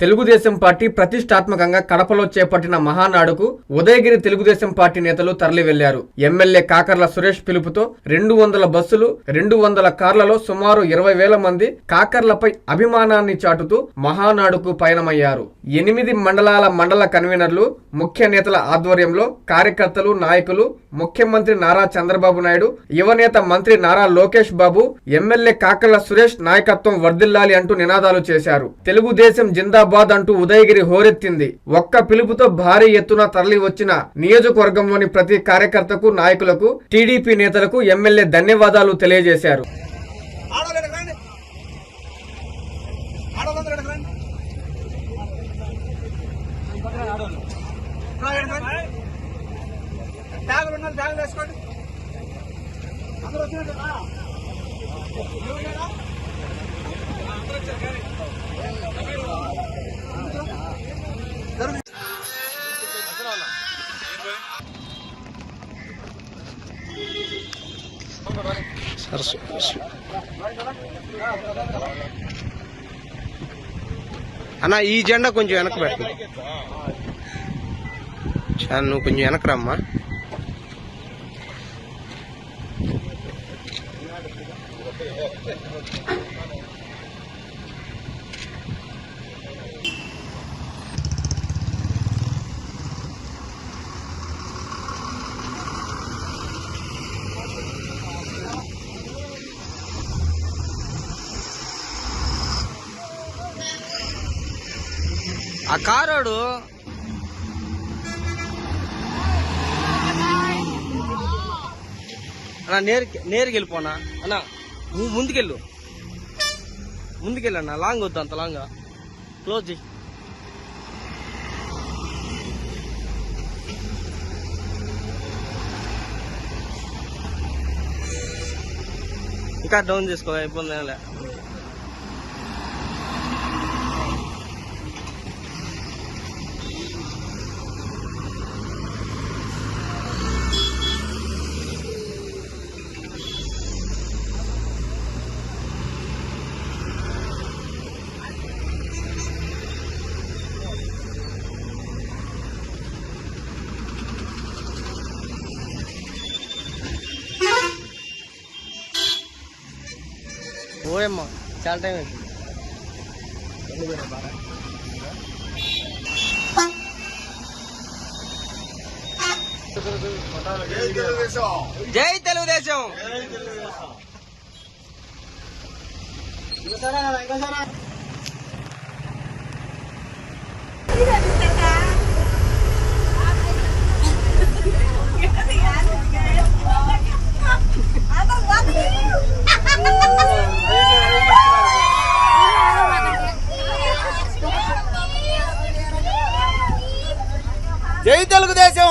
Telugu Desam party ప్రతిష్టాత్మకంగా కడపలో చేపట్టిన మహానాడుకు ఉదయగిరి తెలుగుదేశం పార్టీ నేతలు తరలి వెళ్ళారు ఎమ్మెల్యే కాకర్ల సురేష్ పిలుపుతో రెండు వందల బస్సులు రెండు వందల కార్లలో సుమారు ఇరవై వేల మంది కాకర్లపై అభిమానాన్ని చాటుతూ మహానాడుకు పయనమయ్యారు. ఎనిమిది మండలాల మండల కన్వీనర్లు ముఖ్య నేతల ఆధ్వర్యంలో కార్యకర్తలు నాయకులు ముఖ్యమంత్రి నారా చంద్రబాబు నాయుడు యువనేత మంత్రి నారా లోకేష్ బాబు ఎమ్మెల్యే కాకర్ల సురేష్ నాయకత్వం వర్ధిల్లాలి అంటూ నినాదాలు చేశారు. తెలుగుదేశం హైదరాబాద్ అంటూ ఉదయగిరి హోరెత్తింది. ఒక్క పిలుపుతో భారీ ఎత్తున తరలి వచ్చిన నియోజకవర్గంలోని ప్రతి కార్యకర్తకు నాయకులకు టీడీపీ నేతలకు ఎమ్మెల్యే ధన్యవాదాలు తెలియజేశారు. ఆడోళ్ళు అన్న ఈ జెండా కొంచెం వెనక పెట్టు చాలా నువ్వు కొంచెం వెనక రమ్మా. ఆ కారోడు అన్నా నేరు నేరుకి వెళ్ళిపోనా అన్నా నువ్వు ముందుకెళ్ళు. ముందుకెళ్ళు అన్న లాంగ్ వద్దు అంత లాంగ్. క్లోజ్ చెయ్యి ఇంకా డౌన్ చేసుకో ఇబ్బంది ఏం లే. ఓయమ్మా చాలా టైం అయింది జై తెలుగుదేశం. తెలుగుదేశం.